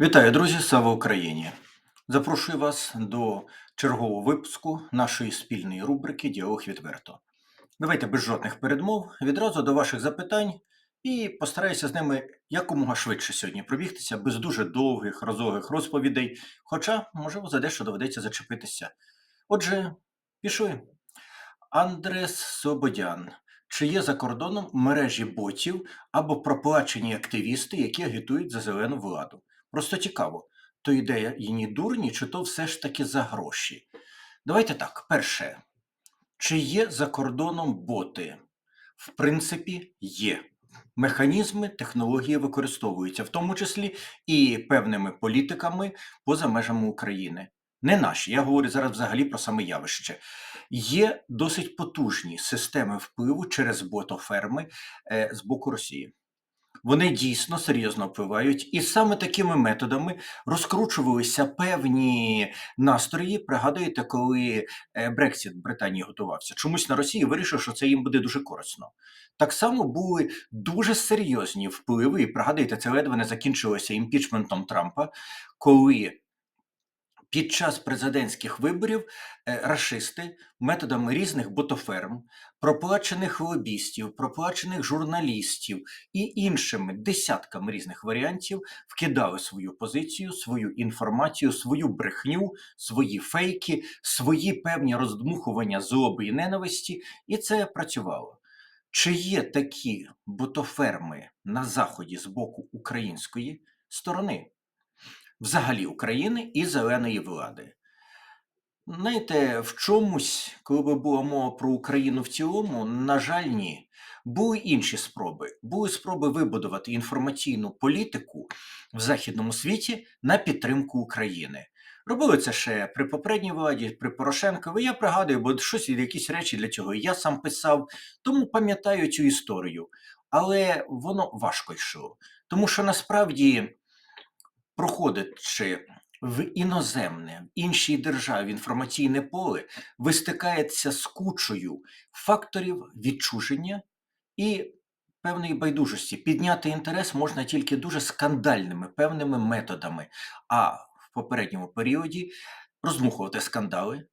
Вітаю, друзі! Слава Україні! Запрошую вас до чергового випуску нашої спільної рубрики Діалог відверто. Давайте без жодних передмов відразу до ваших запитань і постараюся з ними якомога швидше сьогодні пробігтися без дуже довгих розових розповідей, хоча, можливо, за дещо доведеться зачепитися. Отже, пішли. Андрес Сободян. Чи є за кордоном мережі ботів або проплачені активісти, які агітують за зелену владу? Просто цікаво, то ідея її дурні, чи то все ж таки за гроші? Давайте так. Перше, чи є за кордоном боти? В принципі, є. Механізми технології використовуються, в тому числі і певними політиками поза межами України. Не наші, я говорю зараз взагалі про саме явище. Є досить потужні системи впливу через ботоферми е, з боку Росії. Вони дійсно серйозно впливають, і саме такими методами розкручувалися певні настрої. Пригадуєте, коли е, Брексіт Британії готувався, чомусь на Росії вирішив, що це їм буде дуже корисно. Так само були дуже серйозні впливи, і пригадуєте, це ледве не закінчилося імпічментом Трампа, коли під час президентських виборів е, рашисти методами різних ботоферм, проплачених лобістів, проплачених журналістів і іншими десятками різних варіантів вкидали свою позицію, свою інформацію, свою брехню, свої фейки, свої певні роздмухування злоби і ненависті, і це працювало. Чи є такі ботоферми на заході з боку української сторони? Взагалі України і зеленої влади. Знаєте, в чомусь, коли би була мова про Україну в цілому, на жаль, ні. Були інші спроби. Були спроби вибудувати інформаційну політику в західному світі на підтримку України. Робили це ще при попередній владі, при Порошенкові. Я пригадую, бо щось якісь речі для цього я сам писав, тому пам'ятаю цю історію. Але воно важко йшло. Тому що насправді проходячи в іноземне, в іншій державі інформаційне поле, ви стикаєтеся з кучою факторів відчуження і певної байдужості. Підняти інтерес можна тільки дуже скандальними певними методами, а в попередньому періоді розмухувати скандали.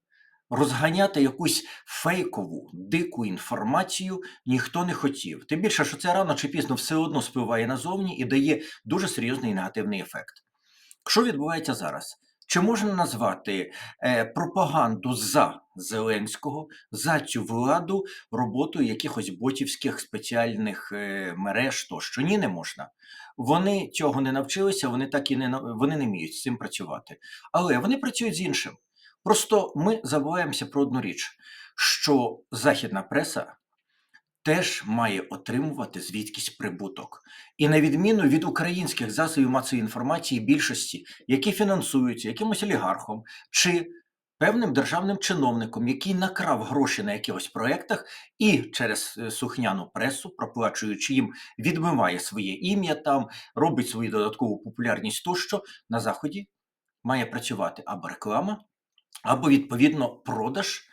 Розганяти якусь фейкову, дику інформацію ніхто не хотів. Тим більше, що це рано чи пізно все одно спливає назовні і дає дуже серйозний негативний ефект. Що відбувається зараз? Чи можна назвати е, пропаганду за Зеленського, за цю владу роботою якихось ботівських спеціальних е, мереж тощо? Ні, не можна. Вони цього не навчилися, вони так і не вони не вміють з цим працювати. Але вони працюють з іншим. Просто ми забуваємося про одну річ: що західна преса теж має отримувати звідкись прибуток. І на відміну від українських засобів масової інформації більшості, які фінансуються якимось олігархом чи певним державним чиновником, який накрав гроші на якихось проєктах і через е, сухняну пресу, проплачуючи їм, відмиває своє ім'я там, робить свою додаткову популярність тощо на заході має працювати або реклама, або відповідно продаж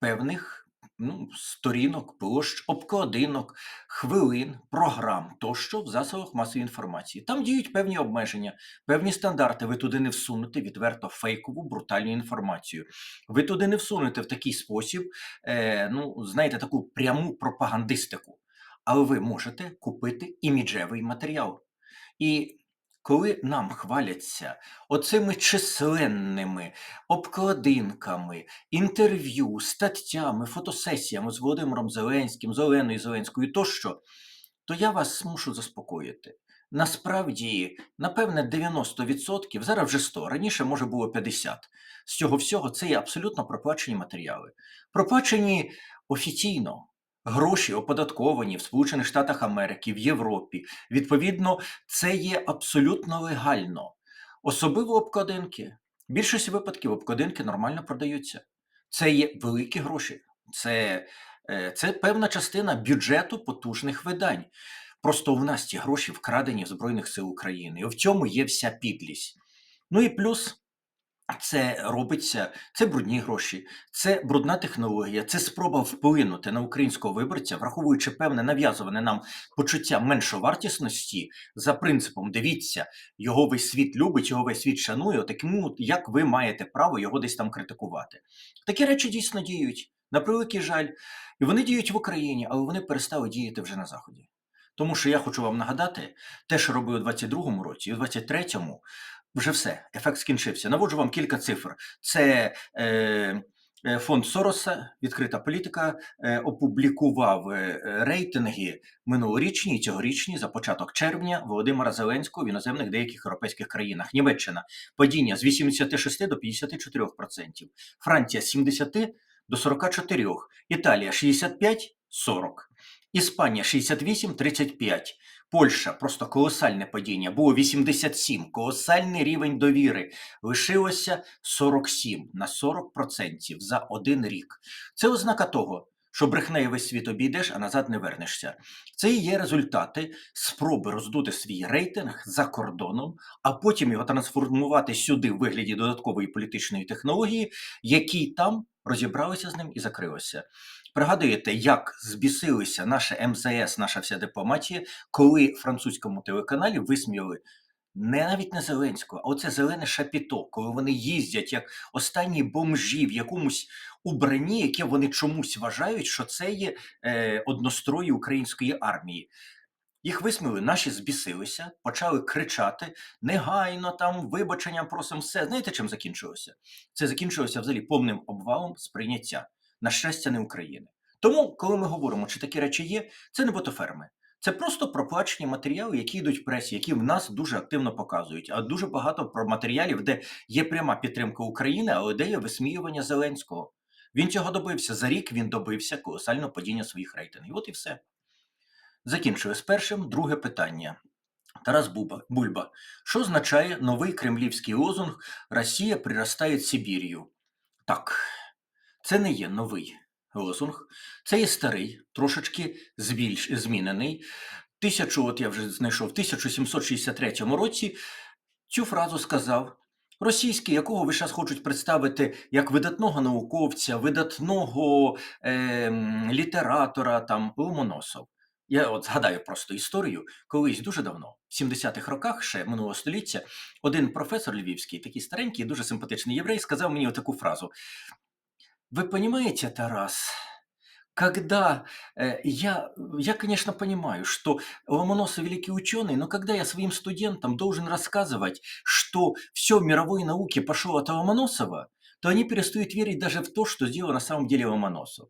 певних ну, сторінок, площ, обкладинок, хвилин, програм тощо в засобах масової інформації. Там діють певні обмеження, певні стандарти. Ви туди не всунете відверто фейкову, брутальну інформацію. Ви туди не всунете в такий спосіб, е, ну, знаєте, таку пряму пропагандистику. Але ви можете купити іміджевий матеріал. І коли нам хваляться оцими численними обкладинками, інтерв'ю, статтями, фотосесіями з Володимиром Зеленським, з Оленою Зеленською тощо, то я вас мушу заспокоїти. Насправді, напевне, 90%, зараз вже 100, раніше може було 50%. З цього всього це є абсолютно проплачені матеріали. Проплачені офіційно гроші оподатковані в Сполучених Штатах Америки, в Європі. Відповідно, це є абсолютно легально. Особливо обкладинки. В більшості випадків обкладинки нормально продаються. Це є великі гроші, це, е, це певна частина бюджету потужних видань. Просто в нас ці гроші вкрадені в Збройних сил України. І в цьому є вся підлість. Ну і плюс це робиться, це брудні гроші, це брудна технологія, це спроба вплинути на українського виборця, враховуючи певне нав'язуване нам почуття меншовартісності за принципом дивіться, його весь світ любить, його весь світ шанує. Такому як ви маєте право його десь там критикувати? Такі речі дійсно діють. На превеликий жаль, і вони діють в Україні, але вони перестали діяти вже на заході. Тому що я хочу вам нагадати, те, що робили у 22-му році, і у 23-му, вже все, ефект скінчився. Наводжу вам кілька цифр. Це е, е, фонд Сороса, відкрита політика, е, опублікував е, рейтинги минулорічні і цьогорічні за початок червня Володимира Зеленського в іноземних деяких європейських країнах. Німеччина падіння з 86 до 54%, Франція з 70 до 44, Італія 65 40, Іспанія 68 35. Польща просто колосальне падіння. Було 87, колосальний рівень довіри. Лишилося 47 на 40% за один рік. Це ознака того, що брехнею весь світ обійдеш, а назад не вернешся. Це і є результати спроби роздути свій рейтинг за кордоном, а потім його трансформувати сюди в вигляді додаткової політичної технології, які там розібралися з ним і закрилися. Пригадуєте, як збісилися наше МЗС, наша вся дипломатія, коли французькому телеканалі висміяли не навіть не Зеленського, а оце зелене шапіто, коли вони їздять як останні бомжі в якомусь убранні, яке вони чомусь вважають, що це є е, однострої української армії. Їх висміли, наші збісилися, почали кричати негайно там вибачення просимо все. Знаєте, чим закінчилося? Це закінчилося взагалі повним обвалом сприйняття на щастя, не України. Тому, коли ми говоримо, чи такі речі є, це не ботоферми. Це просто проплачені матеріали, які йдуть в пресі, які в нас дуже активно показують. А дуже багато про матеріалів, де є пряма підтримка України, але де є висміювання Зеленського. Він цього добився. За рік він добився колосального падіння своїх рейтингів. От і все. Закінчую з першим. Друге питання. Тарас Буба, Бульба. Що означає новий кремлівський лозунг Росія приростає Сибір'ю? Так, це не є новий лозунг, це є старий, трошечки збільш, змінений. Тисячу, от я вже знайшов, в 1763 році цю фразу сказав російський, якого ви зараз хочуть представити як видатного науковця, видатного е, літератора там Ломоносов. Я от згадаю просто історію, колись дуже давно, в 70-х роках ще минулого століття, один професор львівський, такий старенький, дуже симпатичний єврей, сказав мені таку фразу: Вы понимаете, Тарас, когда э, я, я, конечно, понимаю, что Ломоносов великий ученый, но когда я своим студентам должен рассказывать, что все в мировой науке пошло от Ломоносова, то они перестают верить даже в то, что сделал на самом деле Ломоносов.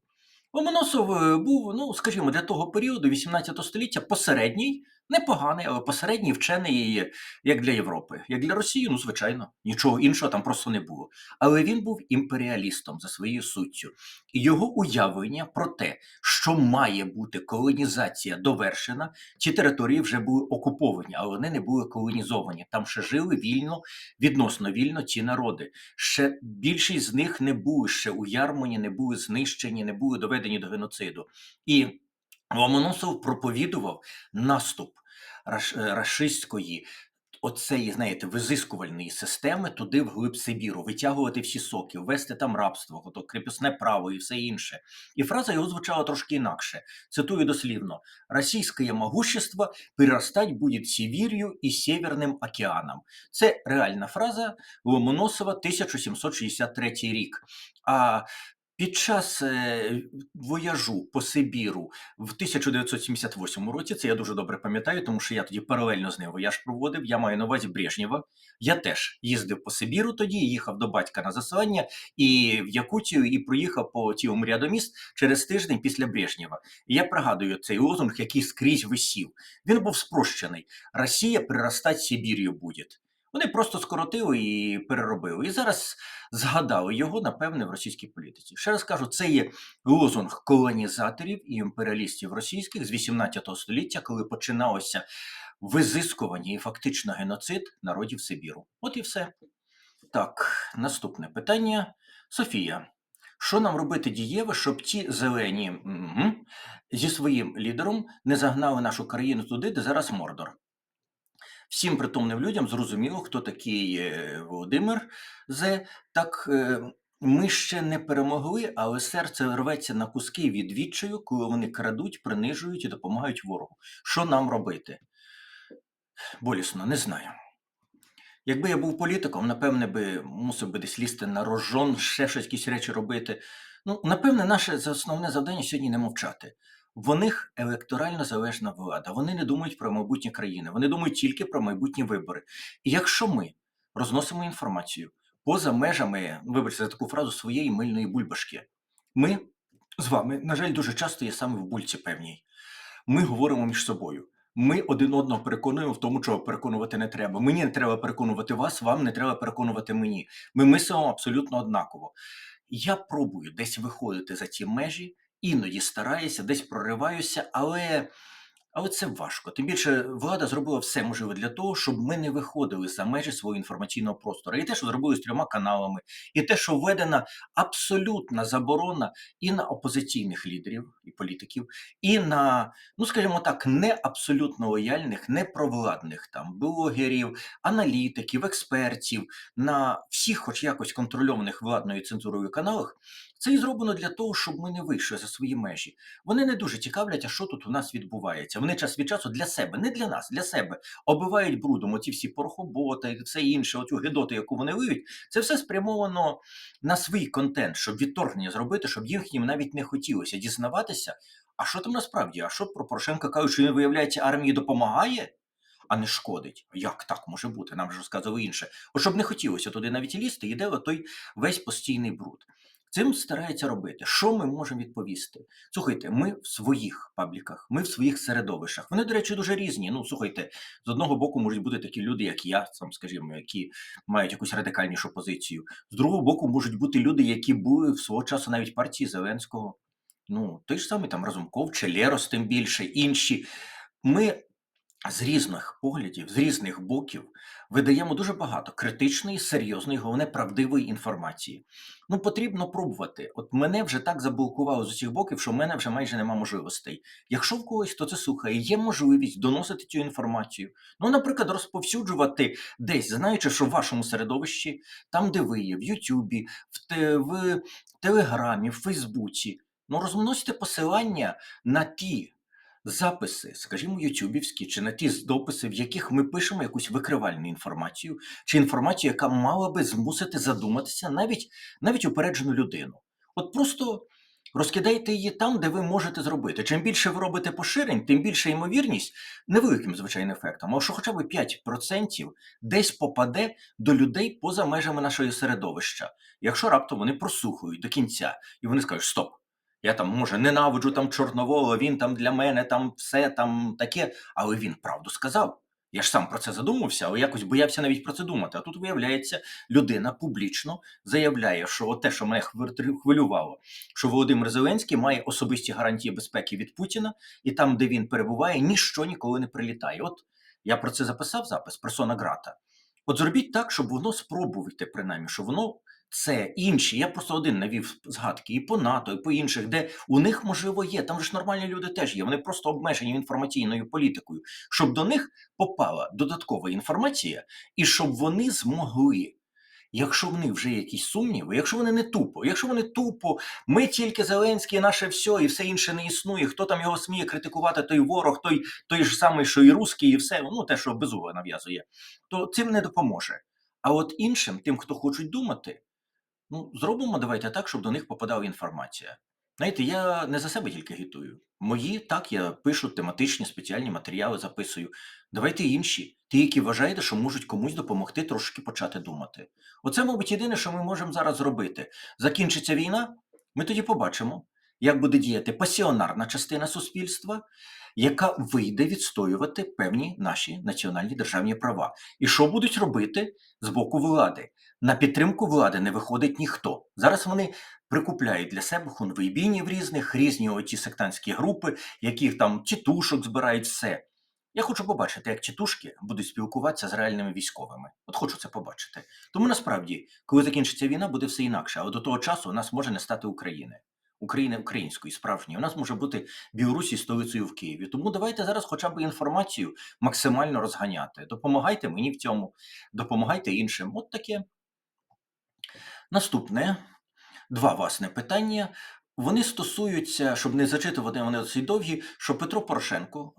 Ломоносов е, був, ну скажімо, для того періоду 18 століття посередній, непоганий, але посередній вчений як для Європи, як для Росії, ну звичайно, нічого іншого там просто не було. Але він був імперіалістом за своєю суттю, і його уявлення про те, що має бути колонізація довершена, ці території вже були окуповані, але вони не були колонізовані. Там ще жили вільно, відносно вільно ці народи. Ще більшість з них не були ще уярмані, не були знищені, не були доведені до геноциду. І Ломоносов проповідував наступ е, рашистської, оцеї, знаєте, визискувальної системи туди в глиб Сибіру, витягувати всі соки, ввести там рабство, ото крепосне право і все інше. І фраза його звучала трошки інакше. Цитую дослівно: Російське могущество перерастать буде Сибір'ю і Северним океаном. Це реальна фраза Ломоносова 1763 рік. А під час е, вояжу по Сибіру в 1978 році, це я дуже добре пам'ятаю, тому що я тоді паралельно з ним вояж проводив. Я маю на увазі Брежнєва. Я теж їздив по Сибіру тоді, їхав до батька на заселення і в Якутію, і проїхав по цілому ряду міст через тиждень після Брежнєва. І я пригадую цей лозунг, який скрізь висів. Він був спрощений: Росія приростать Сибір'ю буде. Вони просто скоротили і переробили. І зараз згадали його, напевне, в російській політиці. Ще раз кажу, це є лозунг колонізаторів і імперіалістів російських з 18 століття, коли починалося визискування і фактично геноцид народів Сибіру. От і все. Так, наступне питання. Софія. Що нам робити дієве, щоб ті зелені угу, зі своїм лідером не загнали нашу країну туди, де зараз Мордор? Всім притомним людям зрозуміло, хто такий е, Володимир Зе. Так е, ми ще не перемогли, але серце рветься на куски від відчаю, коли вони крадуть, принижують і допомагають ворогу. Що нам робити? Болісно, не знаю. Якби я був політиком, напевне би мусив би десь лізти на рожон, ще щось якісь речі робити. Ну, напевне, наше основне завдання сьогодні не мовчати. В них електорально залежна влада. Вони не думають про майбутнє країни, вони думають тільки про майбутні вибори. І якщо ми розносимо інформацію поза межами, вибачте за таку фразу, своєї мильної бульбашки, ми з вами, на жаль, дуже часто є саме в бульці певній. Ми говоримо між собою. Ми один одного переконуємо в тому, чого переконувати не треба. Мені не треба переконувати вас, вам не треба переконувати мені. Ми мислимо абсолютно однаково. Я пробую десь виходити за ці межі, іноді стараюся, десь прориваюся, але, але це важко. Тим більше влада зробила все можливе для того, щоб ми не виходили за межі свого інформаційного простору. І те, що зробили з трьома каналами, і те, що введена абсолютна заборона і на опозиційних лідерів і політиків, і на, ну скажімо так, не абсолютно лояльних, не провладних там блогерів, аналітиків, експертів, на всіх, хоч якось контрольованих владною цензурою каналах, це і зроблено для того, щоб ми не вийшли за свої межі. Вони не дуже цікавлять, а що тут у нас відбувається. Вони час від часу для себе, не для нас, для себе оббивають брудом оці всі порохоботи і все інше, оцю гидоту, яку вони виють. Це все спрямовано на свій контент, щоб відторгнення зробити, щоб їм навіть не хотілося дізнаватися. А що там насправді? А що про Порошенка кажуть, що він виявляється армії допомагає? А не шкодить. Як так може бути? Нам же розказували інше. От щоб не хотілося туди навіть лізти, йде той весь постійний бруд. Цим старається робити. Що ми можемо відповісти? Слухайте, ми в своїх пабліках, ми в своїх середовищах. Вони, до речі, дуже різні. Ну, слухайте, з одного боку можуть бути такі люди, як я, сам, скажімо, які мають якусь радикальнішу позицію. З другого боку, можуть бути люди, які були в свого часу навіть партії Зеленського. Ну, той ж самий там Разумков, Челерос, тим більше, інші. Ми з різних поглядів, з різних боків видаємо дуже багато критичної, серйозної, головне правдивої інформації. Ну, потрібно пробувати. От мене вже так заблокувало з усіх боків, що в мене вже майже нема можливостей. Якщо в когось хто це слухає, є можливість доносити цю інформацію. Ну, наприклад, розповсюджувати десь, знаючи, що в вашому середовищі, там, де ви є, в Ютубі, в, те, в Телеграмі, в Фейсбуці, ну розносите посилання на ті записи, скажімо, ютюбівські, чи на ті дописи, в яких ми пишемо якусь викривальну інформацію, чи інформацію, яка мала би змусити задуматися навіть, навіть упереджену людину. От просто розкидайте її там, де ви можете зробити. Чим більше ви робите поширень, тим більша ймовірність невеликим звичайним ефектом, а що хоча б 5% десь попаде до людей поза межами нашого середовища. Якщо раптом вони прослухають до кінця і вони скажуть Стоп! Я там, може, ненавиджу там Чорновола, він там для мене там все там таке, але він правду сказав. Я ж сам про це задумався, але якось боявся навіть про це думати. А тут, виявляється, людина публічно заявляє, що те, що мене хвилювало, що Володимир Зеленський має особисті гарантії безпеки від Путіна, і там, де він перебуває, ніщо ніколи не прилітає. От я про це записав запис, персона Грата. От зробіть так, щоб воно спробуйте, принаймні, що воно це інші. Я просто один навів згадки і по НАТО, і по інших, де у них можливо є. Там ж нормальні люди теж є. Вони просто обмежені інформаційною політикою, щоб до них попала додаткова інформація, і щоб вони змогли. Якщо в них вже є якісь сумніви, якщо вони не тупо, якщо вони тупо, ми тільки Зеленський, наше все, і все інше не існує. Хто там його сміє критикувати, той ворог, той той ж самий, що і русський, і все, ну те, що безуго нав'язує, то цим не допоможе. А от іншим, тим, хто хочуть думати, Ну, зробимо давайте так, щоб до них попадала інформація. Знаєте, я не за себе тільки агітую. Мої так, я пишу тематичні спеціальні матеріали, записую. Давайте інші, ті, які вважаєте, що можуть комусь допомогти трошки почати думати. Оце, мабуть, єдине, що ми можемо зараз зробити. Закінчиться війна, ми тоді побачимо, як буде діяти пасіонарна частина суспільства, яка вийде відстоювати певні наші національні державні права. І що будуть робити з боку влади? На підтримку влади не виходить ніхто. Зараз вони прикупляють для себе хунвейбінів різних, різні оті сектантські групи, яких там тітушок збирають все. Я хочу побачити, як тітушки будуть спілкуватися з реальними військовими. От хочу це побачити. Тому насправді, коли закінчиться війна, буде все інакше, але до того часу у нас може не стати України. України української, справжньої. У нас може бути Білорусі столицею в Києві. Тому давайте зараз хоча б інформацію максимально розганяти. Допомагайте мені в цьому, допомагайте іншим. От таке. Наступне два власне питання. Вони стосуються, щоб не зачитувати вони досить довгі, що Петро Порошенко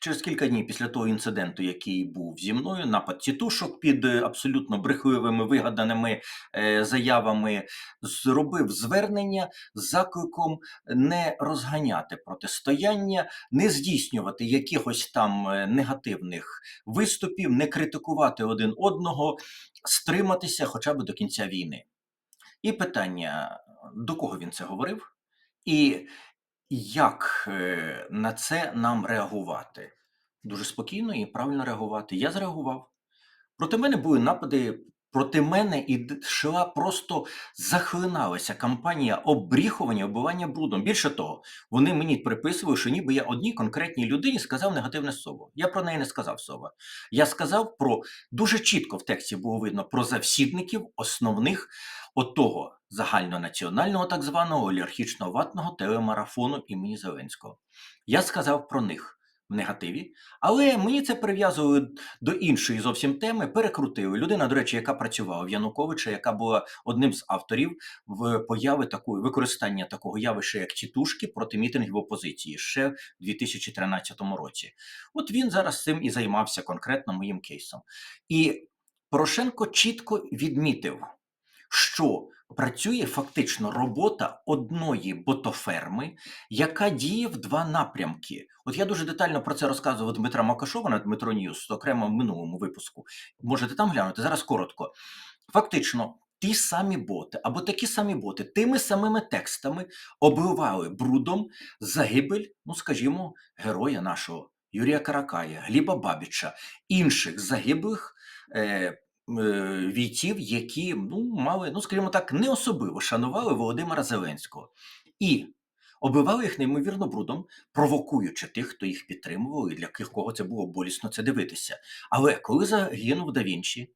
через кілька днів після того інциденту, який був зі мною, напад тітушок під е, абсолютно брехливими вигаданими е, заявами, зробив звернення з закликом не розганяти протистояння, не здійснювати якихось там е, негативних виступів, не критикувати один одного, стриматися хоча б до кінця війни. І питання, до кого він це говорив, і як е, на це нам реагувати? Дуже спокійно і правильно реагувати. Я зреагував. Проти мене були напади, проти мене і йшла просто захлиналася кампанія обріхування, оббивання брудом. Більше того, вони мені приписували, що ніби я одній конкретній людині сказав негативне слово. Я про неї не сказав слова. Я сказав про дуже чітко в тексті було видно про завсідників основних отого загальнонаціонального так званого олігархічного ватного телемарафону імені Зеленського. Я сказав про них в негативі, але мені це прив'язували до іншої зовсім теми, перекрутили. Людина, до речі, яка працювала в Януковича, яка була одним з авторів в появи такої використання такого явища, як тітушки проти мітингів опозиції ще в 2013 році. От він зараз цим і займався конкретно моїм кейсом. І Порошенко чітко відмітив, що працює фактично робота одної ботоферми, яка діє в два напрямки. От я дуже детально про це розказував Дмитра Макашова на Дмитро Ньюс, окремо в минулому випуску. Можете там глянути зараз коротко. Фактично, ті самі боти або такі самі боти, тими самими текстами обливали брудом загибель, ну скажімо, героя нашого Юрія Каракая, Гліба Бабіча, інших загиблих. Е, е, Війців, які ну мали, ну скажімо так, не особливо шанували Володимира Зеленського і оббивали їх неймовірно брудом, провокуючи тих, хто їх підтримував, і для кого це було болісно це дивитися. Але коли загинув Да Вінчі,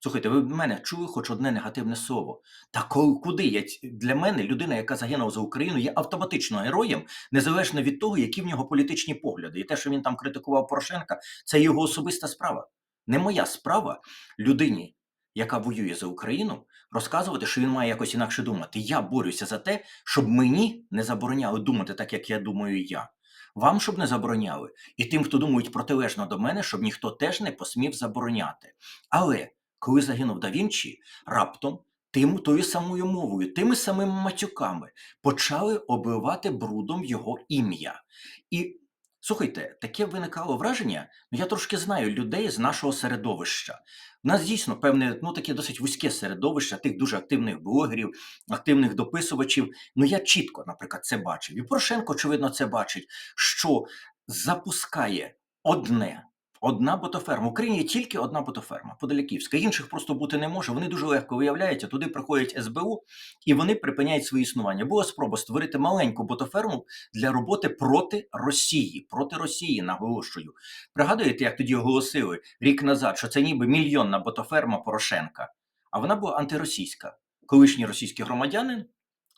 слухайте, ви в мене чули хоч одне негативне слово. Та коли куди я для мене людина, яка загинула за Україну, є автоматично героєм, незалежно від того, які в нього політичні погляди. І те, що він там критикував Порошенка, це його особиста справа. Не моя справа людині, яка воює за Україну, розказувати, що він має якось інакше думати. Я борюся за те, щоб мені не забороняли думати так, як я думаю я. Вам щоб не забороняли, і тим, хто думають протилежно до мене, щоб ніхто теж не посмів забороняти. Але коли загинув Да Вінчі, раптом тим тою самою мовою, тими самими матюками почали обливати брудом його ім'я. І слухайте, таке виникало враження. Ну я трошки знаю людей з нашого середовища. У нас дійсно певне, ну таке досить вузьке середовище тих дуже активних блогерів, активних дописувачів. Ну я чітко, наприклад, це бачив. І Порошенко, очевидно, це бачить, що запускає одне. Одна ботоферма. В Україні є тільки одна ботоферма, Подоляківська. Інших просто бути не може. Вони дуже легко виявляються. Туди приходять СБУ і вони припиняють своє існування. Була спроба створити маленьку ботоферму для роботи проти Росії. Проти Росії, наголошую. Пригадуєте, як тоді оголосили рік назад, що це ніби мільйонна ботоферма Порошенка, а вона була антиросійська. Колишній російський громадянин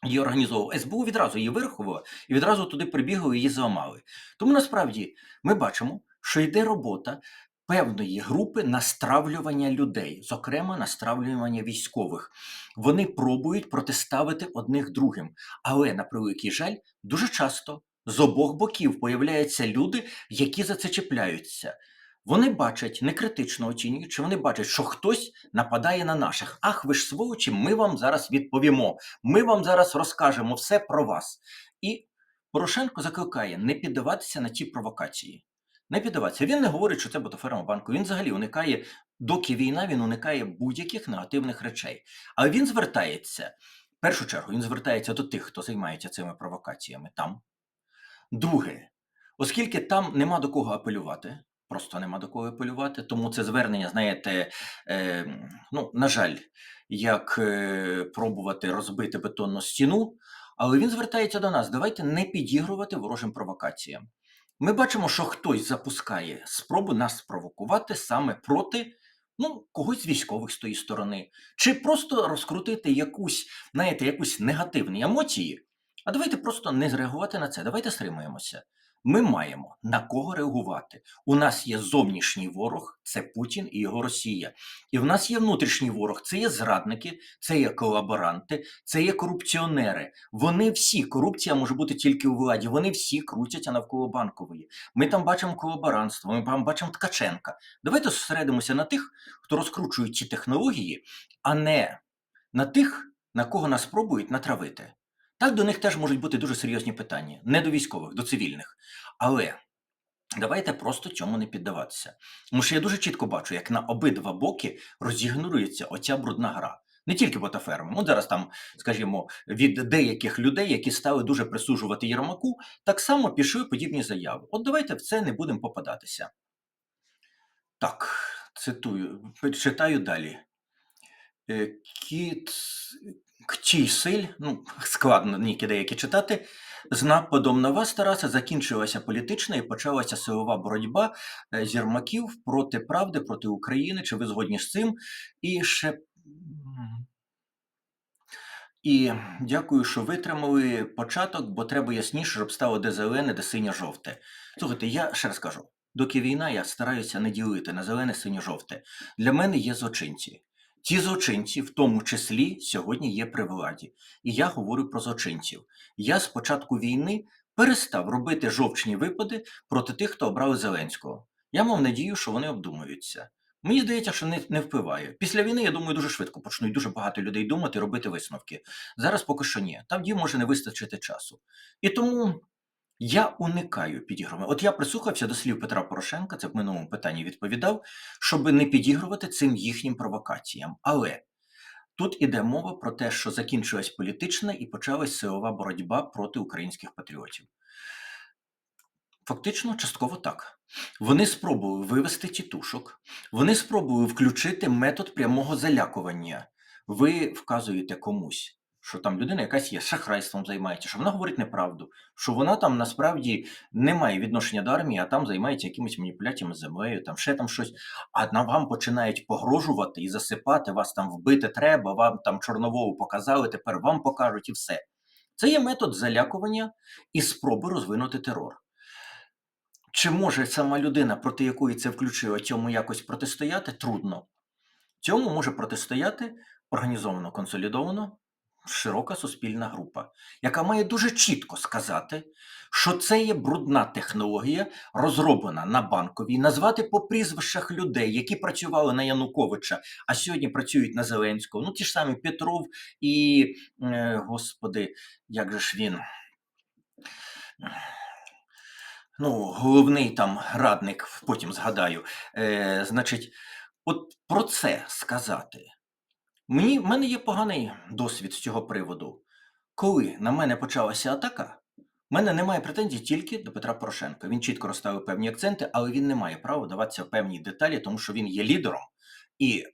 її організовував. СБУ відразу її вирахувала і відразу туди прибігли і її зламали. Тому насправді ми бачимо, що йде робота певної групи настравлювання людей, зокрема настравлювання військових. Вони пробують протиставити одних другим. Але на превеликий жаль, дуже часто з обох боків появляються люди, які за це чіпляються. Вони бачать, не критично оцінюючи, вони бачать, що хтось нападає на наших. Ах, ви ж сволочі, ми вам зараз відповімо. Ми вам зараз розкажемо все про вас. І Порошенко закликає не піддаватися на ті провокації. Не піддаватися. Він не говорить, що це ботоферма банку. Він взагалі уникає, доки війна, він уникає будь-яких негативних речей. Але він звертається, в першу чергу, він звертається до тих, хто займається цими провокаціями там. Друге, оскільки там нема до кого апелювати, просто нема до кого апелювати, тому це звернення, знаєте, е, ну, на жаль, як е, пробувати розбити бетонну стіну, але він звертається до нас. Давайте не підігрувати ворожим провокаціям. Ми бачимо, що хтось запускає спробу нас спровокувати саме проти ну, когось з військових з тої сторони, чи просто розкрутити якусь, знаєте, якусь негативні емоції А давайте просто не зреагувати на це. Давайте стримаємося. Ми маємо на кого реагувати. У нас є зовнішній ворог, це Путін і його Росія. І в нас є внутрішній ворог, це є зрадники, це є колаборанти, це є корупціонери. Вони всі, корупція може бути тільки у владі. Вони всі крутяться навколо банкової. Ми там бачимо колаборантство, ми там бачимо Ткаченка. Давайте зосередимося на тих, хто розкручує ці технології, а не на тих, на кого нас спробують натравити. Так, до них теж можуть бути дуже серйозні питання, не до військових, до цивільних. Але давайте просто цьому не піддаватися. Тому що я дуже чітко бачу, як на обидва боки розігнорується оця брудна гра. Не тільки ботаферми. От зараз там, скажімо, від деяких людей, які стали дуже присуджувати Єрмаку, так само пішли подібні заяви. От давайте в це не будемо попадатися. Так, цитую, читаю далі. Е, Кіт Ктій силь, ну складно ніки деякі читати. З нападом на вас, Тараса, закінчилася політична і почалася силова боротьба е, зірмаків проти правди, проти України. Чи ви згодні з цим? І ще. І дякую, що витримали початок, бо треба ясніше, щоб стало де зелене, де синє-жовте. Слухайте, я ще раз кажу: доки війна, я стараюся не ділити на зелене, синє-жовте. Для мене є злочинці. Ті злочинці, в тому числі, сьогодні є при владі. І я говорю про злочинців. Я з початку війни перестав робити жовчні випади проти тих, хто обрав Зеленського. Я мав надію, що вони обдумуються. Мені здається, що не, не впливає. Після війни, я думаю, дуже швидко почнуть дуже багато людей думати, робити висновки. Зараз поки що ні. Там їм може не вистачити часу. І тому я уникаю підігрування. От я прислухався до слів Петра Порошенка, це в минулому питанні відповідав, щоб не підігрувати цим їхнім провокаціям. Але тут іде мова про те, що закінчилась політична і почалась силова боротьба проти українських патріотів. Фактично, частково так. Вони спробували вивести тітушок, вони спробували включити метод прямого залякування. Ви вказуєте комусь, що там людина якась є шахрайством займається, що вона говорить неправду, що вона там насправді не має відношення до армії, а там займається якимись маніпуляціями з землею, там ще там щось. А на вам починають погрожувати і засипати, вас там вбити треба, вам там чорновову показали, тепер вам покажуть і все. Це є метод залякування і спроби розвинути терор. Чи може сама людина, проти якої це включило, цьому якось протистояти? Трудно. Цьому може протистояти організовано, консолідовано широка суспільна група, яка має дуже чітко сказати, що це є брудна технологія, розроблена на банковій, назвати по прізвищах людей, які працювали на Януковича, а сьогодні працюють на Зеленського. Ну, ті ж самі Петров і, е, господи, як же ж він ну, головний там радник, потім згадаю, е, значить, от про це сказати. Мені, в мене є поганий досвід з цього приводу. Коли на мене почалася атака, в мене немає претензій тільки до Петра Порошенка. Він чітко розставив певні акценти, але він не має права даватися в певні деталі, тому що він є лідером. І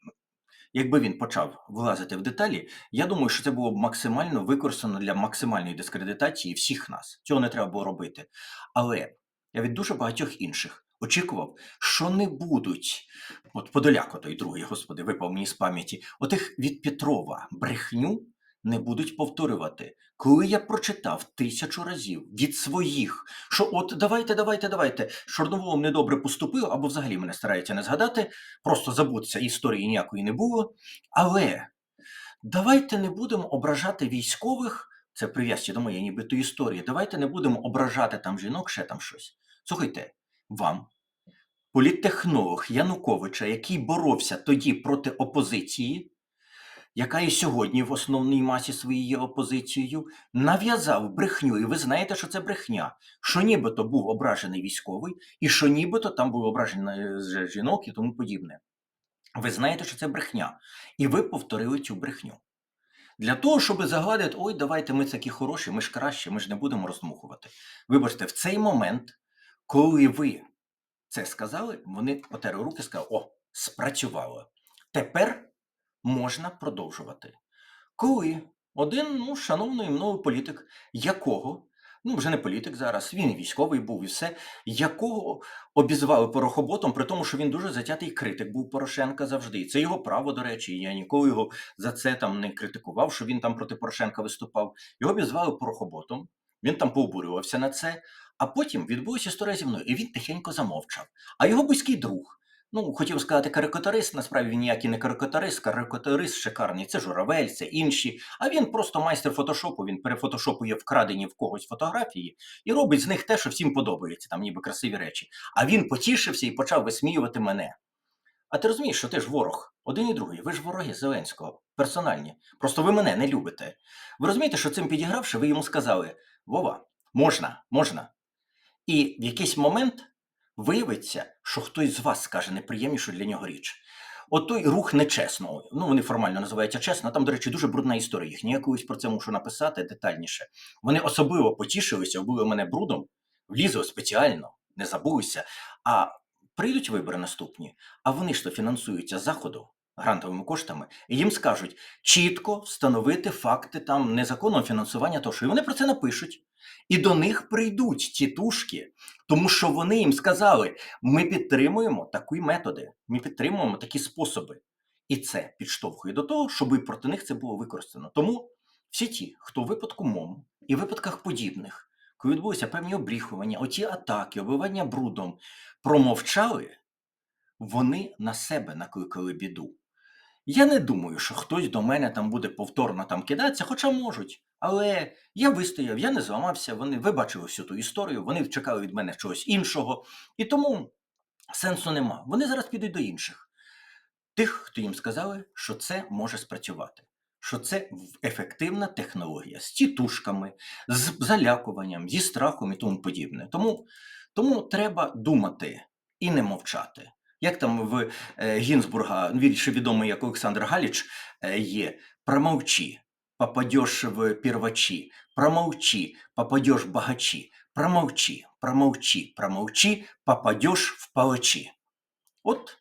якби він почав вилазити в деталі, я думаю, що це було б максимально використано для максимальної дискредитації всіх нас. Цього не треба було робити. Але я від дуже багатьох інших очікував, що не будуть, от Подоляко той другий, господи, випав мені з пам'яті, отих від Петрова брехню не будуть повторювати. Коли я прочитав тисячу разів від своїх, що от давайте, давайте, давайте, Чорноволом недобре поступив, або взагалі мене стараються не згадати, просто забутися, історії ніякої не було. Але давайте не будемо ображати військових. Це прив'язці до моєї нібито історії. Давайте не будемо ображати там жінок, ще там щось. Слухайте, вам, політтехнолог Януковича, який боровся тоді проти опозиції, яка і сьогодні в основній масі своїй є опозицією, нав'язав брехню, і ви знаєте, що це брехня, що нібито був ображений військовий, і що нібито там був ображений е, жінок і тому подібне. Ви знаєте, що це брехня, і ви повторили цю брехню. Для того, щоб загладити, ой, давайте ми такі хороші, ми ж краще, ми ж не будемо роздмухувати. Вибачте, в цей момент, коли ви це сказали, вони потерли руки і сказали, о, спрацювало. Тепер можна продовжувати. Коли один ну, шановний мною політик, якого ну вже не політик зараз, він військовий був, і все, якого обізвали порохоботом, при тому, що він дуже затятий критик був Порошенка завжди. Це його право, до речі. Я ніколи його за це там не критикував, що він там проти Порошенка виступав. Його обізвали порохоботом. Він там пообурювався на це. А потім відбулася історія зі мною, і він тихенько замовчав. А його близький друг. Ну, хотів сказати карикатурист, насправді він ніякий не карикатурист, карикатурист шикарний, це журавель, це інші. А він просто майстер фотошопу, він перефотошопує вкрадені в когось фотографії і робить з них те, що всім подобається, там ніби красиві речі. А він потішився і почав висміювати мене. А ти розумієш, що ти ж ворог, один і другий, ви ж вороги Зеленського, персональні. Просто ви мене не любите. Ви розумієте, що цим підігравши, ви йому сказали: Вова, можна, можна. І в якийсь момент виявиться, що хтось з вас скаже неприємнішу для нього річ. От той рух нечесного, ну вони формально називаються чесно, там, до речі, дуже брудна історія їхня. Я про це мушу написати детальніше. Вони особливо потішилися, обули мене брудом, влізли спеціально, не забулися. А прийдуть вибори наступні, а вони ж то фінансуються заходу грантовими коштами, і їм скажуть чітко встановити факти там незаконного фінансування, то що і вони про це напишуть. І до них прийдуть ті тушки, тому що вони їм сказали: ми підтримуємо такі методи, ми підтримуємо такі способи. І це підштовхує до того, щоб і проти них це було використано. Тому всі ті, хто в випадку МОМ і випадках подібних, коли відбулися певні обріхування, оті атаки, оббивання брудом, промовчали, вони на себе накликали біду. Я не думаю, що хтось до мене там буде повторно там кидатися, хоча можуть. Але я вистояв, я не зламався. Вони ви бачили всю ту історію, вони чекали від мене чогось іншого. І тому сенсу нема. Вони зараз підуть до інших. Тих, хто їм сказали, що це може спрацювати, що це ефективна технологія з тітушками, з залякуванням, зі страхом і тому подібне. Тому, тому треба думати і не мовчати. Як там в е, Гінзбурга, більше відомий як Олександр Галіч, е, є промовчи, попадеш в первачі, промовчи, попадеш в багачі, промовчи, промовчи, промовчи, попадеш в палачі. От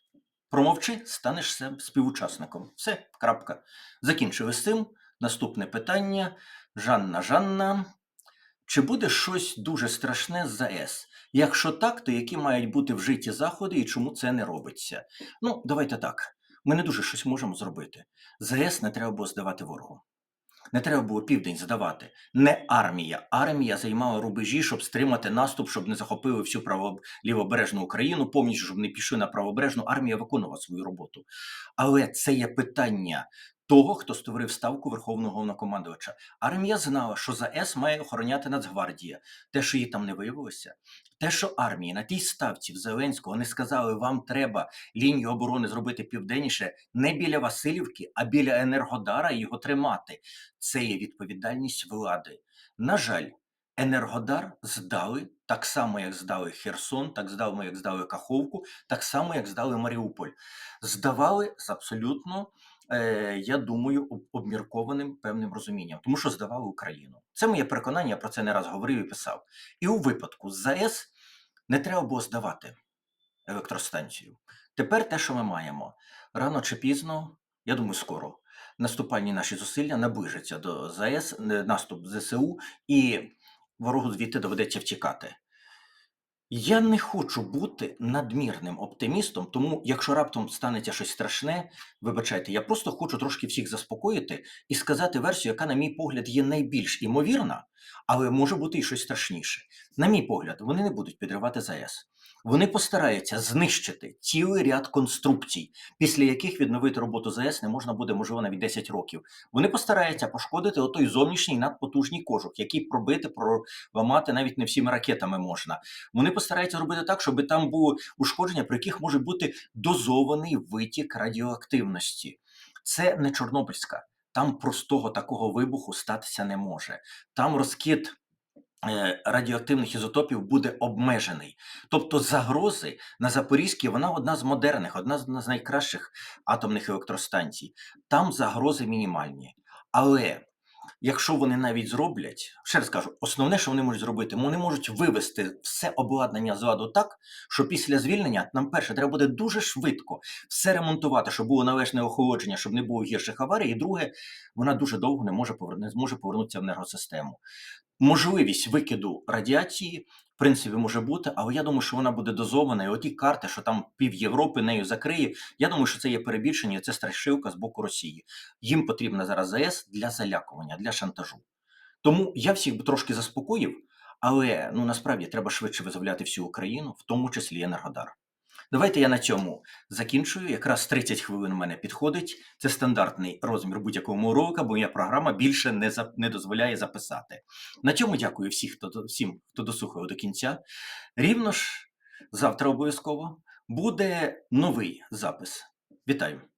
промовчи, станеш співучасником. Все, крапка. Закінчили з цим. Наступне питання. Жанна Жанна. Чи буде щось дуже страшне з ЗАЕС? Якщо так, то які мають бути вжиті заходи і чому це не робиться? Ну, давайте так. Ми не дуже щось можемо зробити. ЗАЕС не треба було здавати ворогу. Не треба було південь здавати. Не армія. Армія займала рубежі, щоб стримати наступ, щоб не захопили всю право лівобережну Україну, повністю щоб не пішли на правобережну. Армія виконувала свою роботу. Але це є питання того, хто створив ставку Верховного Головнокомандувача. Армія знала, що ЗАЕС має охороняти Нацгвардія. Те, що її там не виявилося, те, що армії на тій ставці в Зеленського не сказали, вам треба лінію оборони зробити південніше, не біля Васильівки, а біля Енергодара його тримати. Це є відповідальність влади. На жаль, Енергодар здали так само, як здали Херсон, так само, як здали Каховку, так само, як здали Маріуполь. Здавали з абсолютно я думаю, обміркованим певним розумінням, тому що здавали Україну. Це моє переконання, я про це не раз говорив і писав. І у випадку з ЗАЕС не треба було здавати електростанцію. Тепер те, що ми маємо, рано чи пізно, я думаю, скоро наступальні наші зусилля наближаться до ЗАЕС, наступ ЗСУ, і ворогу звідти доведеться втікати. Я не хочу бути надмірним оптимістом, тому якщо раптом станеться щось страшне, вибачайте, я просто хочу трошки всіх заспокоїти і сказати версію, яка, на мій погляд, є найбільш імовірна, але може бути і щось страшніше. На мій погляд, вони не будуть підривати ЗАЕС. Вони постараються знищити цілий ряд конструкцій, після яких відновити роботу ЗАЕС не можна буде, можливо, навіть 10 років. Вони постараються пошкодити отой зовнішній надпотужний кожух, який пробити, проламати навіть не всіми ракетами можна. Вони постараються робити так, щоб там було ушкодження, при яких може бути дозований витік радіоактивності. Це не Чорнобильська. Там простого такого вибуху статися не може. Там розкид радіоактивних ізотопів буде обмежений. Тобто загрози на Запорізькій вона одна з модерних, одна з найкращих атомних електростанцій. Там загрози мінімальні. Але якщо вони навіть зроблять, ще раз кажу, основне, що вони можуть зробити, вони можуть вивести все обладнання з ладу так, що після звільнення нам перше треба буде дуже швидко все ремонтувати, щоб було належне охолодження, щоб не було гірших аварій. І друге, вона дуже довго не може повернути, зможе повернутися в енергосистему. Можливість викиду радіації, в принципі, може бути, але я думаю, що вона буде дозована. І оті карти, що там пів Європи нею закриє. Я думаю, що це є перебільшення, це страшилка з боку Росії. Їм потрібна зараз ЗАЕС для залякування, для шантажу. Тому я всіх би трошки заспокоїв, але ну насправді треба швидше визволяти всю Україну, в тому числі Енергодар. Давайте я на цьому закінчую. Якраз 30 хвилин у мене підходить. Це стандартний розмір будь-якого ролика, бо моя програма більше не за, не дозволяє записати. На цьому дякую всіх, хто всім, хто дослухав до кінця. Рівно ж завтра обов'язково буде новий запис. Вітаю!